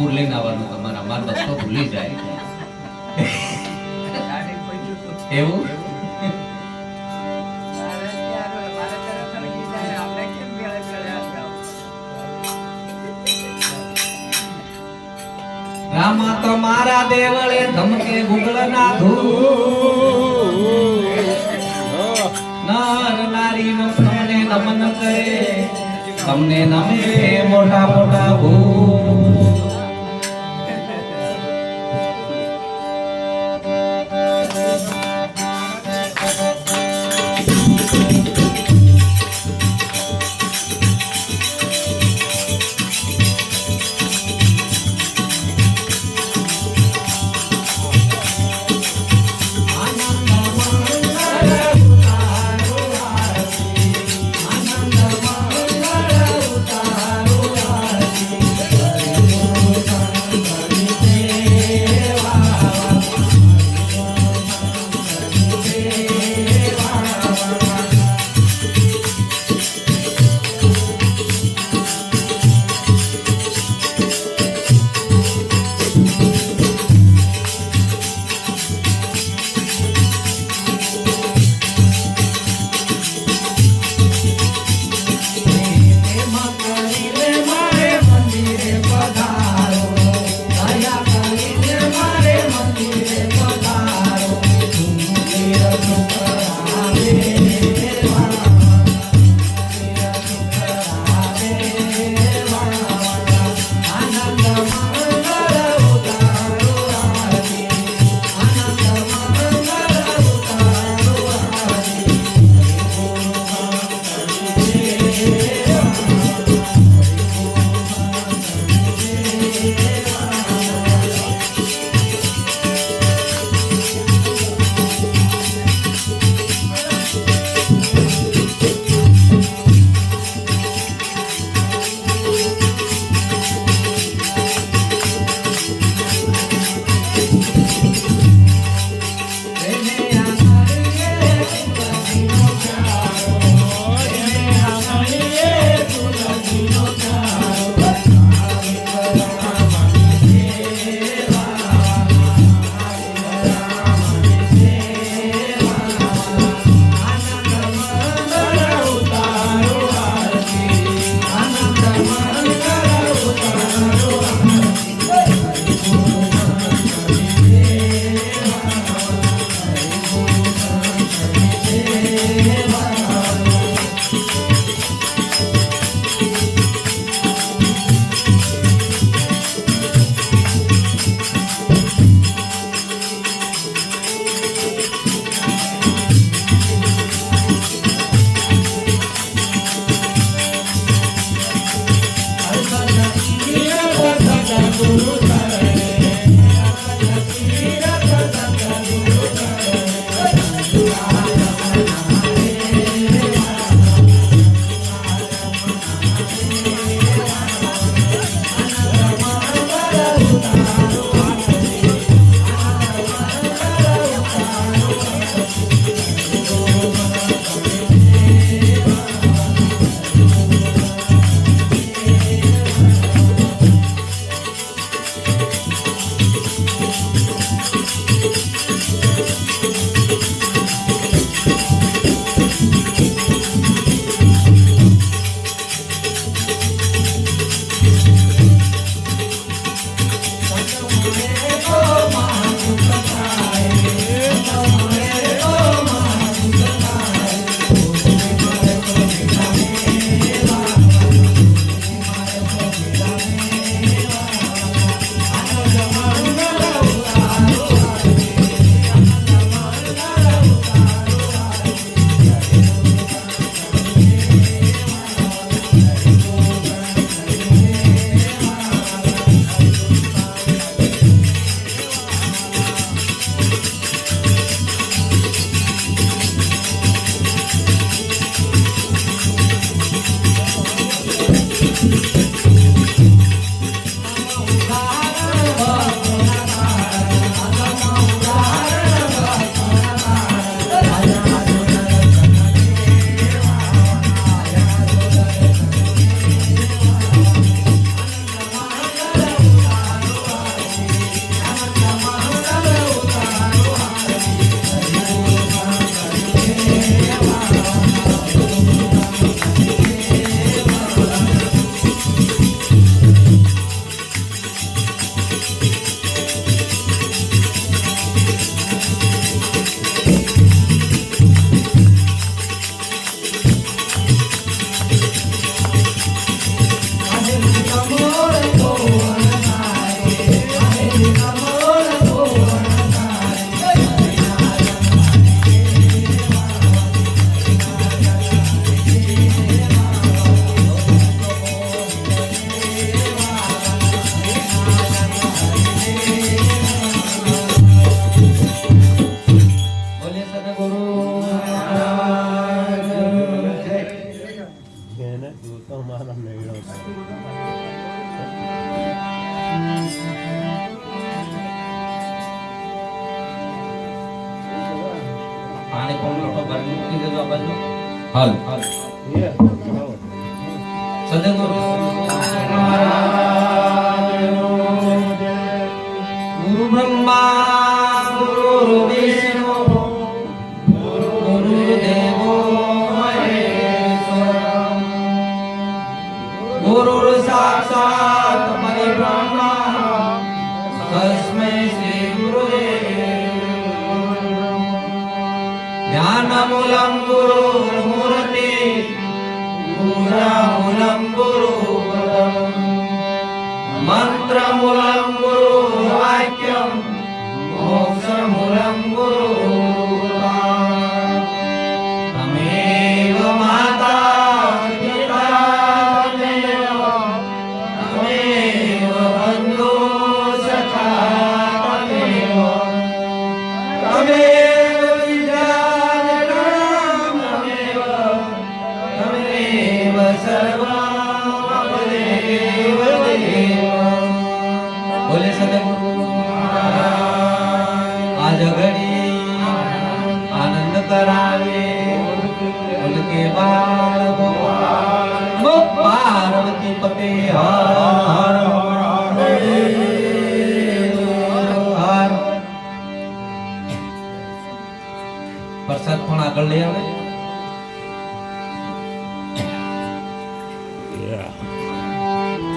કપૂર લઈને આવવાનું તમારા માર રસ્તો ભૂલી જાય. એવું? રામા તમારા દેવળે ધમકે ગુગળ ના નર નારી તમને નમન કરે. તમને નમે મોટા મોટા ભૂ હાલ. હાલ. સદગુરુ ूरतिूलं गुरु मन्त्रमूलं गुरु સદગુરુ આ જગડી આનંદ કરાવે. ઉનકે બાળ પાર્વતી પતે હર. પ્રસાદ પણ આગળ લઈ આવે.